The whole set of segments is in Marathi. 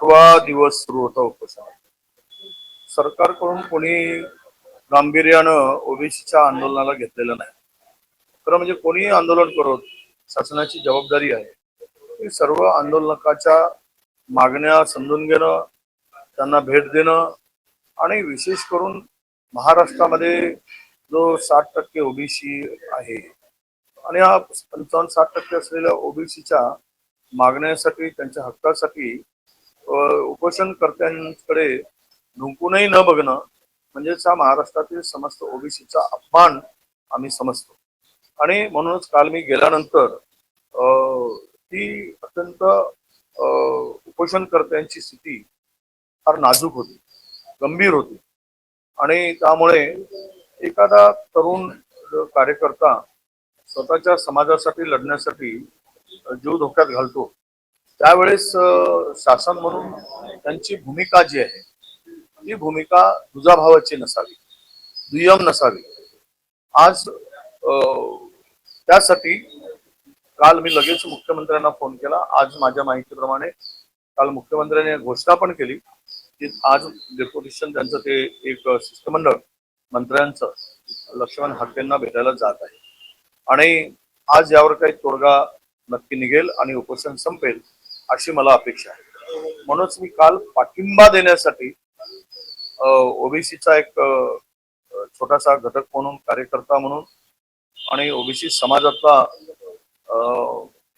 आठवा दिवस सुरू होता उपोषण सरकारकडून कोणी गांभीर्यानं ओबीसीच्या आंदोलनाला घेतलेलं नाही. खरं म्हणजे कोणी आंदोलन करत शासनाची जबाबदारी आहे. की सर्व आंदोलकाच्या मागण्या समजून घेणं त्यांना भेट देणं आणि विशेष करून महाराष्ट्रामध्ये जो साठ टक्के ओबीसी आहे आणि हा पंचावन्न साठ टक्के असलेल्या ओबीसीच्या मागण्यासाठी त्यांच्या हक्कासाठी उपोषणकर्त्यांकडे ढुंकूनही न बघणं म्हणजेच हा महाराष्ट्रातील समस्त ओबीसीचा अपमान आम्ही समजतो. आणि म्हणूनच काल मी गेल्यानंतर अ, ती अत्यंत उपोषणकर्त्यांची स्थिती फार नाजूक होती गंभीर होती. आणि त्यामुळे एखादा तरुण कार्यकर्ता स्वतःच्या समाजासाठी लढण्यासाठी जीव धोक्यात घालतो त्यावेळेस शासन म्हणून त्यांची भूमिका जी आहे ती भूमिका दुजाभावाची नसावी दुय्यम नसावी. आज त्यासाठी काल मी लगेच मुख्यमंत्र्यांना फोन केला. आज माझ्या माहितीप्रमाणे काल मुख्यमंत्र्यांनी घोषणा पण केली की आज डेप्युटेशन त्यांचं ते एक शिष्टमंडळ मंत्र्यांचं लक्ष्मण हाकेंना भेटायला जात आहे. आणि आज यावर काही तोडगा नक्की निघेल आणि उपोषण संपेल अशी मला अपेक्षा आहे. म्हणूनच मी काल पाठिंबा देण्यासाठी ओबीसीचा एक छोटासा घटक म्हणून कार्यकर्ता म्हणून आणि ओबीसी समाजातला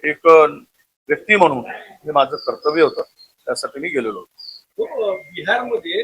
एक व्यक्ती म्हणून हे माझं कर्तव्य होतं. त्यासाठी मी गेलेलो होतो. बिहारमध्ये